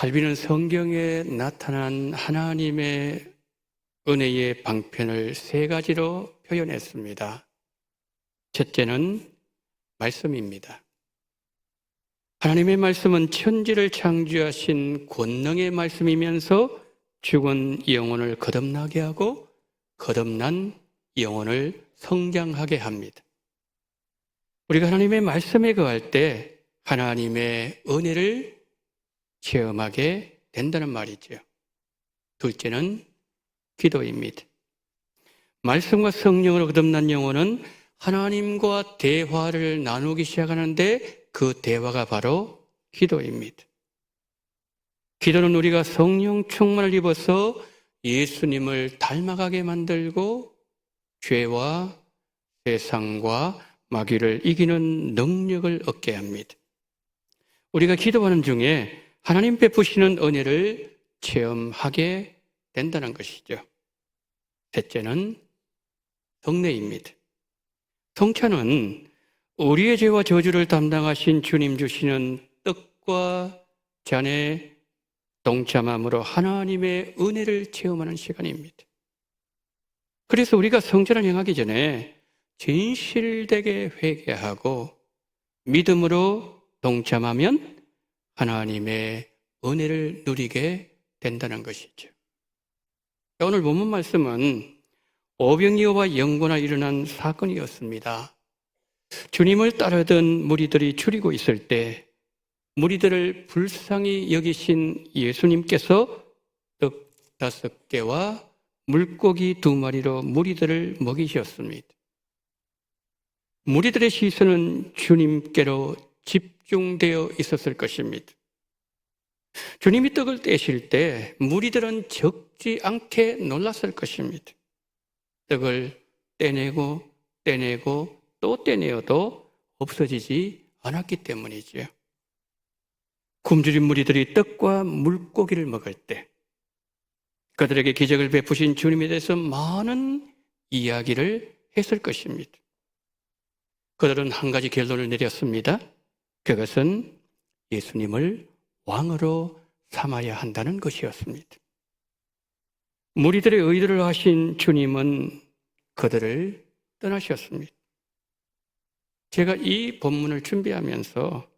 칼빈은 성경에 나타난 하나님의 은혜의 방편을 세 가지로 표현했습니다. 첫째는 말씀입니다. 하나님의 말씀은 천지를 창조하신 권능의 말씀이면서 죽은 영혼을 거듭나게 하고 거듭난 영혼을 성장하게 합니다. 우리가 하나님의 말씀에 거할 때 하나님의 은혜를 체험하게 된다는 말이죠. 둘째는 기도입니다. 말씀과 성령으로 거듭난 영혼은 하나님과 대화를 나누기 시작하는데 그 대화가 바로 기도입니다. 기도는 우리가 성령 충만을 입어서 예수님을 닮아가게 만들고 죄와 세상과 마귀를 이기는 능력을 얻게 합니다. 우리가 기도하는 중에 하나님 베푸시는 은혜를 체험하게 된다는 것이죠. 셋째는 성례입니다. 성찬은 우리의 죄와 저주를 담당하신 주님 주시는 떡과 잔의 동참함으로 하나님의 은혜를 체험하는 시간입니다. 그래서 우리가 성전을 행하기 전에 진실되게 회개하고 믿음으로 동참하면 하나님의 은혜를 누리게 된다는 것이죠. 오늘 본문 말씀은 오병이어와 영고나 일어난 사건이었습니다. 주님을 따르던 무리들이 줄이고 있을 때 무리들을 불쌍히 여기신 예수님께서 떡 다섯 개와 물고기 두 마리로 무리들을 먹이셨습니다. 무리들의 시선은 주님께로 집 중되어 있었을 것입니다. 주님이 떡을 떼실 때 무리들은 적지 않게 놀랐을 것입니다. 떡을 떼내고 떼내고 또 떼내어도 없어지지 않았기 때문이지요. 굶주린 무리들이 떡과 물고기를 먹을 때 그들에게 기적을 베푸신 주님에 대해서 많은 이야기를 했을 것입니다. 그들은 한 가지 결론을 내렸습니다. 그것은 예수님을 왕으로 삼아야 한다는 것이었습니다. 무리들의 의도를 하신 주님은 그들을 떠나셨습니다. 제가 이 본문을 준비하면서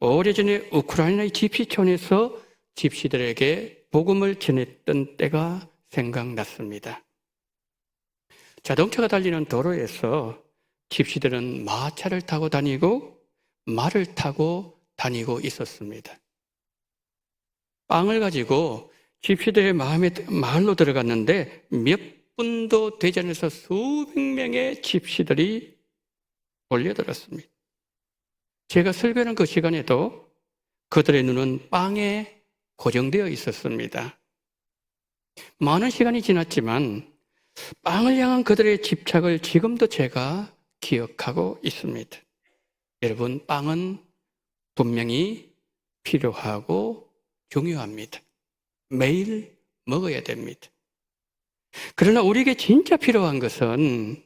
오래전에 우크라이나의 집시촌에서 집시들에게 복음을 전했던 때가 생각났습니다. 자동차가 달리는 도로에서 집시들은 마차를 타고 다니고 말을 타고 다니고 있었습니다. 빵을 가지고 집시들의 마음에 마을로 들어갔는데 몇 분도 되지 않아서 수백 명의 집시들이 몰려들었습니다. 제가 설교하는 그 시간에도 그들의 눈은 빵에 고정되어 있었습니다. 많은 시간이 지났지만 빵을 향한 그들의 집착을 지금도 제가 기억하고 있습니다. 여러분, 빵은 분명히 필요하고 중요합니다. 매일 먹어야 됩니다. 그러나 우리에게 진짜 필요한 것은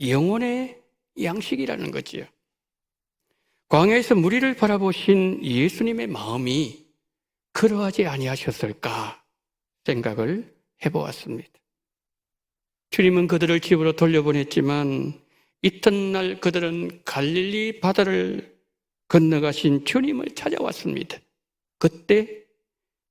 영혼의 양식이라는 거지요. 광야에서 무리를 바라보신 예수님의 마음이 그러하지 아니하셨을까 생각을 해보았습니다. 주님은 그들을 집으로 돌려보냈지만 이튿날 그들은 갈릴리 바다를 건너가신 주님을 찾아왔습니다. 그때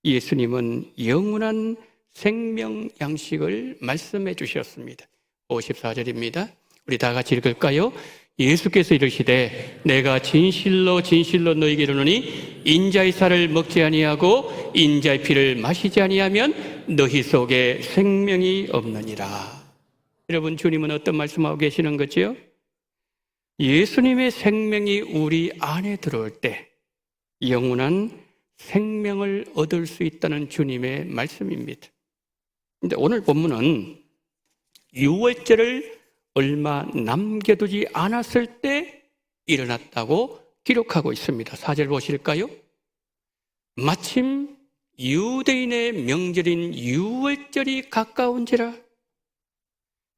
예수님은 영원한 생명 양식을 말씀해 주셨습니다. 54절입니다. 우리 다 같이 읽을까요? 예수께서 이르시되 내가 진실로 진실로 너희에게 이르노니 인자의 살을 먹지 아니하고 인자의 피를 마시지 아니하면 너희 속에 생명이 없느니라. 여러분 주님은 어떤 말씀하고 계시는 거지요? 예수님의 생명이 우리 안에 들어올 때 영원한 생명을 얻을 수 있다는 주님의 말씀입니다. 근데 오늘 본문은 유월절을 얼마 남겨두지 않았을 때 일어났다고 기록하고 있습니다. 사절 보실까요? 마침 유대인의 명절인 유월절이 가까운지라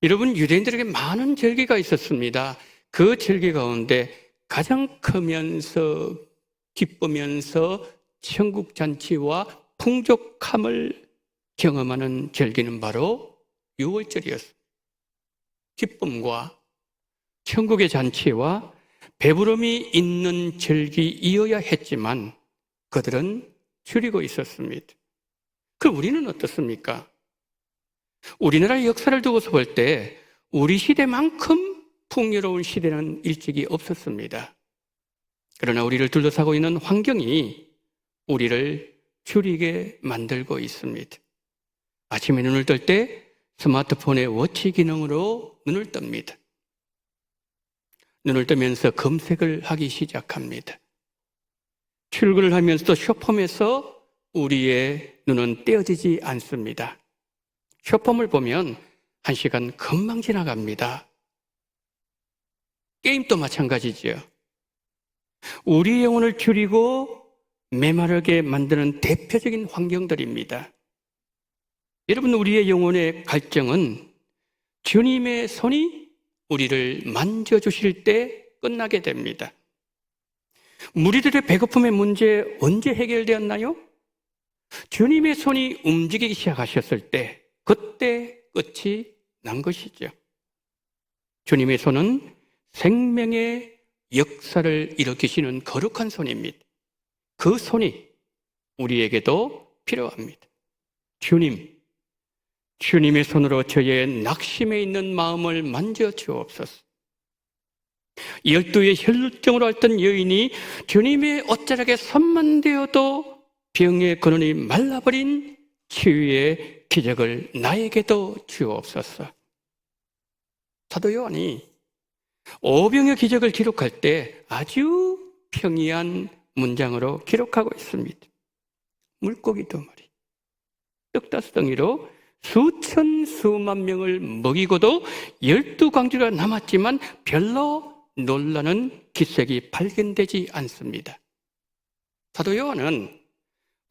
여러분 유대인들에게 많은 절기가 있었습니다. 그 절기 가운데 가장 크면서 기쁘면서 천국 잔치와 풍족함을 경험하는 절기는 바로 유월절이었습니다. 기쁨과 천국의 잔치와 배부름이 있는 절기이어야 했지만 그들은 줄이고 있었습니다. 그럼 우리는 어떻습니까? 우리나라의 역사를 두고서 볼 때 우리 시대만큼 풍요로운 시대는 일찍이 없었습니다. 그러나 우리를 둘러싸고 있는 환경이 우리를 줄이게 만들고 있습니다. 아침에 눈을 뜰 때 스마트폰의 워치 기능으로 눈을 뜹니다. 눈을 뜨면서 검색을 하기 시작합니다. 출근을 하면서도 쇼폼에서 우리의 눈은 떼어지지 않습니다. 쇼폼을 보면 한 시간 금방 지나갑니다. 게임도 마찬가지지요. 우리 영혼을 줄이고 메마르게 만드는 대표적인 환경들입니다. 여러분, 우리의 영혼의 갈증은 주님의 손이 우리를 만져주실 때 끝나게 됩니다. 무리들의 배고픔의 문제 언제 해결되었나요? 주님의 손이 움직이기 시작하셨을 때, 그때 끝이 난 것이죠. 주님의 손은 생명의 역사를 일으키시는 거룩한 손입니다. 그 손이 우리에게도 필요합니다. 주님, 주님의 손으로 저의 낙심에 있는 마음을 만져 주옵소서. 열두의 혈루증으로 앓던 여인이 주님의 옷자락에 손만 대어도 병의 근원이 말라버린 치유의 기적을 나에게도 주옵소서. 사도 요한이 오병의 기적을 기록할 때 아주 평이한 문장으로 기록하고 있습니다. 물고기 두 마리, 떡 다섯 덩이로 수천 수만 명을 먹이고도 열두 광주가 남았지만 별로 놀라는 기색이 발견되지 않습니다. 사도 요한은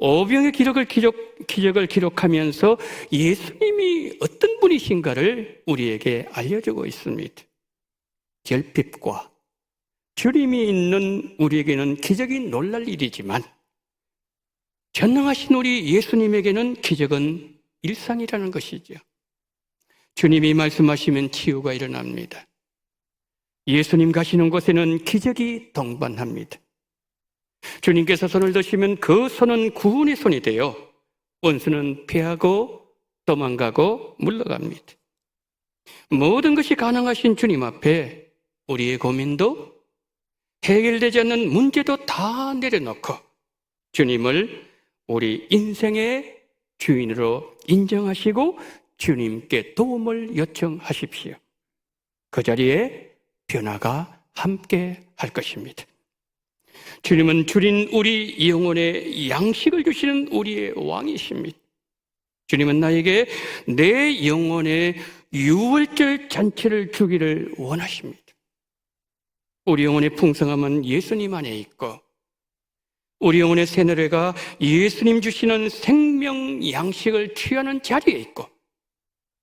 오병의 기록을 기록, 기적을 기록하면서 예수님이 어떤 분이신가를 우리에게 알려주고 있습니다. 결핍과 주림이 있는 우리에게는 기적이 놀랄 일이지만 전능하신 우리 예수님에게는 기적은 일상이라는 것이죠. 주님이 말씀하시면 치유가 일어납니다. 예수님 가시는 곳에는 기적이 동반합니다. 주님께서 손을 드시면 그 손은 구원의 손이 되어 원수는 피하고 도망가고 물러갑니다. 모든 것이 가능하신 주님 앞에 우리의 고민도 해결되지 않는 문제도 다 내려놓고 주님을 우리 인생의 주인으로 인정하시고 주님께 도움을 요청하십시오. 그 자리에 변화가 함께 할 것입니다. 주님은 줄인 우리 영혼의 양식을 주시는 우리의 왕이십니다. 주님은 나에게 내 영혼의 유월절 잔치를 주기를 원하십니다. 우리 영혼의 풍성함은 예수님 안에 있고 우리 영혼의 새노래가 예수님 주시는 생명 양식을 취하는 자리에 있고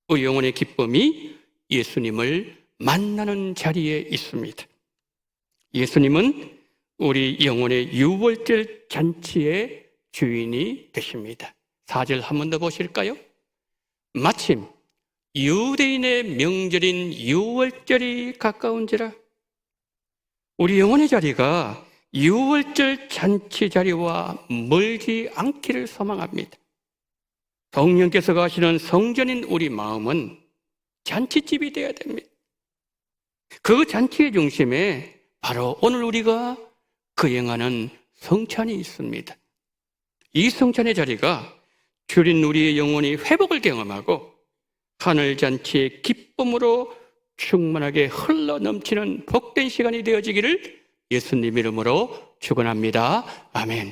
우리 영혼의 기쁨이 예수님을 만나는 자리에 있습니다. 예수님은 우리 영혼의 유월절 잔치의 주인이 되십니다. 4절 한 번 더 보실까요? 마침 유대인의 명절인 유월절이 가까운지라 우리 영혼의 자리가 유월절 잔치 자리와 멀지 않기를 소망합니다. 성령께서 가시는 성전인 우리 마음은 잔치집이 되어야 됩니다. 그 잔치의 중심에 바로 오늘 우리가 거행하는 성찬이 있습니다. 이 성찬의 자리가 줄인 우리의 영혼이 회복을 경험하고 하늘 잔치의 기쁨으로 충만하게 흘러 넘치는 복된 시간이 되어지기를 예수님 이름으로 축원합니다. 아멘.